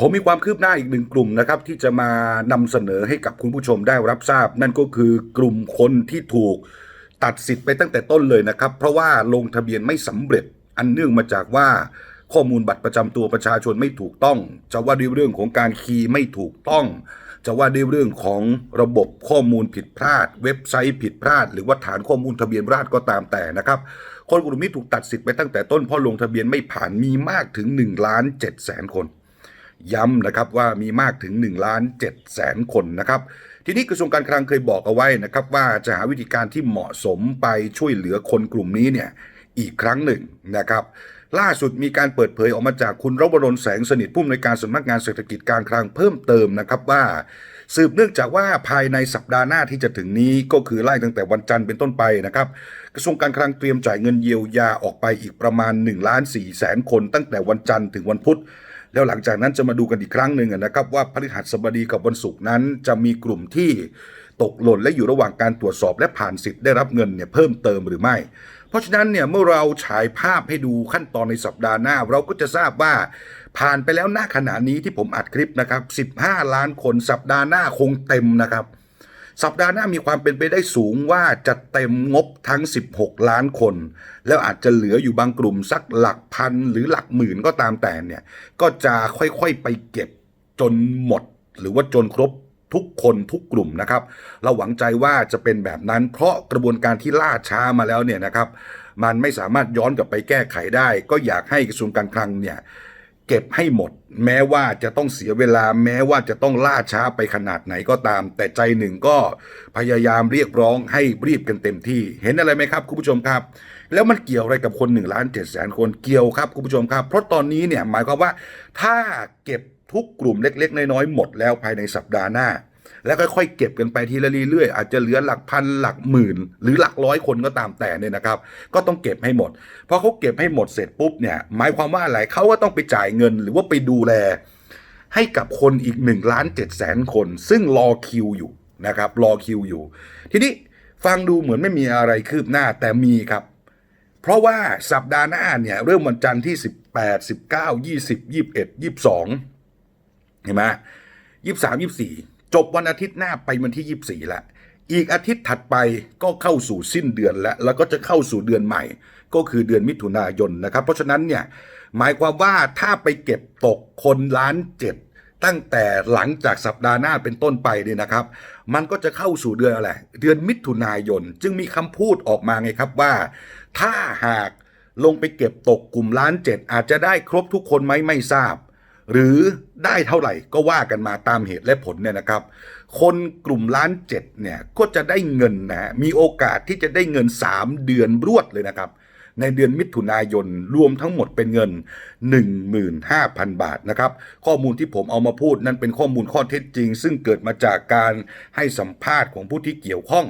ผมมีความคืบหน้าอีกหนึ่งกลุ่มนะครับที่จะมานำเสนอให้กับคุณผู้ชมได้รับทราบ นั่นก็คือกลุ่มคนที่ถูกตัดสิทธิ์ไปตั้งแต่ต้นเลยนะครับ เพราะว่าลงทะเบียนไม่สำเร็จอันเนื่องมาจากว่าข้อมูลบัตรประจำตัวประชาชนไม่ถูกต้อง จะว่าด้วยเรื่องของการคีย์ไม่ถูกต้อง จะว่าด้วยเรื่องของระบบข้อมูลผิดพลาด เว็บไซต์ผิดพลาด หรือว่าฐานข้อมูลทะเบียนราษฎรก็ตามแต่นะครับ คนกลุ่มนี้ถูกตัดสิทธิ์ไปตั้งแต่ต้นเพราะลงทะเบียนไม่ผ่านมีมากถึง1ล้าน7แสนคน ย้ำนะครับว่ามีมากถึง1ล้าน7แสนคนนะครับ ทีนี้กระทรวงการคลังเคยบอกเอาไว้นะครับ ว่าจะหาวิธีการที่เหมาะสมไปช่วยเหลือคนกลุ่มนี้เนี่ยอีกครั้งหนึ่งนะครับ ล่าสุดมีการเปิดเผยออกมาจากคุณรบรนแสงสนิทผู้อำนวยการสำนักงานเศรษฐกิจการคลังเพิ่มเติมนะครับว่า สืบเนื่องจากว่าภายในสัปดาห์หน้าที่จะถึงนี้ก็คือไล่ตั้งแต่วันจันทร์เป็นต้นไปนะครับ กระทรวงการคลังเตรียมจ่ายเงินเยียวยาออกไปอีกประมาณ1ล้าน4แสนคน ตั้งแต่วันจันทร์ถึงวันพุธ แล้วหลังจากนั้นจะมาดูกันอีกครั้งหนึ่งนะครับว่าพฤหัสบดีกับวันศุกร์นั้น จะมีกลุ่มที่ตกหล่นและอยู่ระหว่างการตรวจสอบและผ่านสิทธิ์ได้รับเงินเนี่ยเพิ่มเติมหรือไม่ เพราะฉะนั้นเนี่ยเมื่อเราฉายภาพให้ดูขั้นตอนในสัปดาห์หน้า เราก็จะทราบว่าผ่านไปแล้วหน้าขณะนี้ที่ผมอัดคลิปนะครับ 15 ล้านคนสัปดาห์หน้าคงเต็มนะครับ สัปดาห์หน้ามีความเป็นไปได้สูงว่าจะเต็มงบทั้ง 16 ล้านคน แล้วอาจจะเหลืออยู่บางกลุ่มสักหลักพันหรือหลักหมื่นก็ตามแต่เนี่ย ก็จะค่อยๆไปเก็บจนหมด หรือว่าจนครบทุกคนทุกกลุ่มนะครับ เราหวังใจว่าจะเป็นแบบนั้น เพราะกระบวนการที่ล่าช้ามาแล้วเนี่ยนะครับ มันไม่สามารถย้อนกลับไปแก้ไขได้ ก็อยากให้กระทรวงการคลังเนี่ย เก็บให้หมด แม้ว่าจะต้องเสียเวลาแม้ว่าจะต้องล่าช้าไปขนาดไหนก็ตาม แต่ใจหนึ่งก็พยายามเรียกร้องให้รีบกันเต็มที่ เห็นอะไรไหมครับคุณผู้ชมครับ แล้วมันเกี่ยวอะไรกับคน1นึ่งล้านเจ็ดแสนคนเกี่ยวครับคุณผู้ชมครับ เพราะตอนนี้เนี่ยหมายความว่าถ้าเก็บทุกกลุ่มเล็ก ๆ น้อยๆหมดแล้วภายในสัปดาห์หน้า แล้วค่อยๆเก็บกันไปทีละเรื่อยๆอาจจะเหลือหลักพันหลักหมื่น หรือหลักร้อยคนก็ตามแต่เนี่ยนะครับ ก็ต้องเก็บให้หมดพอเขาเก็บให้หมดเสร็จปุ๊บเนี่ยหมายความว่าอะไรเขาก็ต้องไปจ่ายเงินหรือว่าไปดูแล ให้กับคนอีก1ล้าน7แสนคน ซึ่งรอคิวอยู่นะครับรอคิวอยู่ ทีนี้ฟังดูเหมือนไม่มีอะไรคืบหน้าแต่มีครับ เพราะว่าสัปดาห์หน้าเนี่ยเริ่มวันจันทร์ที่ 18 19 20 21 22เห็นไหมยี่สามยี่สี่ จบวันอาทิตย์หน้าไปวันที่ยี่สี่ละอีกอาทิตย์ถัดไปก็เข้าสู่สิ้นเดือนแล้ว แล้วก็จะเข้าสู่เดือนใหม่ ก็คือเดือนมิถุนายนนะครับ เพราะฉะนั้นเนี่ยหมายความว่าถ้าไปเก็บตกคนล้านเจ็ดตั้งแต่หลังจากสัปดาห์หน้าเป็นต้นไปเนี่ยนะครับ มันก็จะเข้าสู่เดือนอะไร เดือนมิถุนายน จึงมีคำพูดออกมาไงครับว่า ถ้าหากลงไปเก็บตกกลุ่มล้านเจ็ดอาจจะได้ครบทุกคนไหมไม่ทราบ หรือได้เท่าไหร่ก็ว่ากันมาตามเหตุและผลเนี่ยนะครับ คนกลุ่มล้านเจ็ดเนี่ยก็จะได้เงินนะมีโอกาสที่จะได้เงิน 3 เดือนรวดเลยนะครับ ในเดือนมิถุนายนรวมทั้งหมดเป็นเงิน 15,000 บาทนะครับ ข้อมูลที่ผมเอามาพูดนั้นเป็นข้อมูลข้อเท็จจริง ซึ่งเกิดมาจากการให้สัมภาษณ์ของผู้ที่เกี่ยวข้อง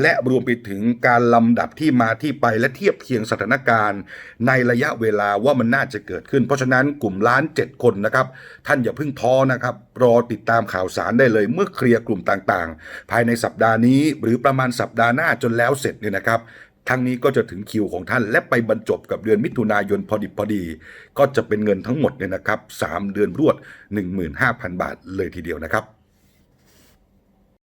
และรวมไปถึงการลำดับที่มาที่ไปและเทียบเคียงสถานการณ์ ในระยะเวลาว่ามันน่าจะเกิดขึ้น เพราะฉะนั้นกลุ่มล้านเจ็ดคนนะครับ ท่านอย่าเพิ่งท้อนะครับ รอติดตามข่าวสารได้เลย เมื่อเคลียร์กลุ่มต่างๆ ภายในสัปดาห์นี้ หรือประมาณสัปดาห์หน้าจนแล้วเสร็จเนี่ยนะครับทั้งนี้ก็จะถึงคิวของท่านและไปบรรจบกับเดือนมิถุนายนพอดิบพอดี ก็จะเป็นเงินทั้งหมดเนี่ยนะครับ 3 เดือนรวด 15,000 บาทเลยทีเดียวนะครับ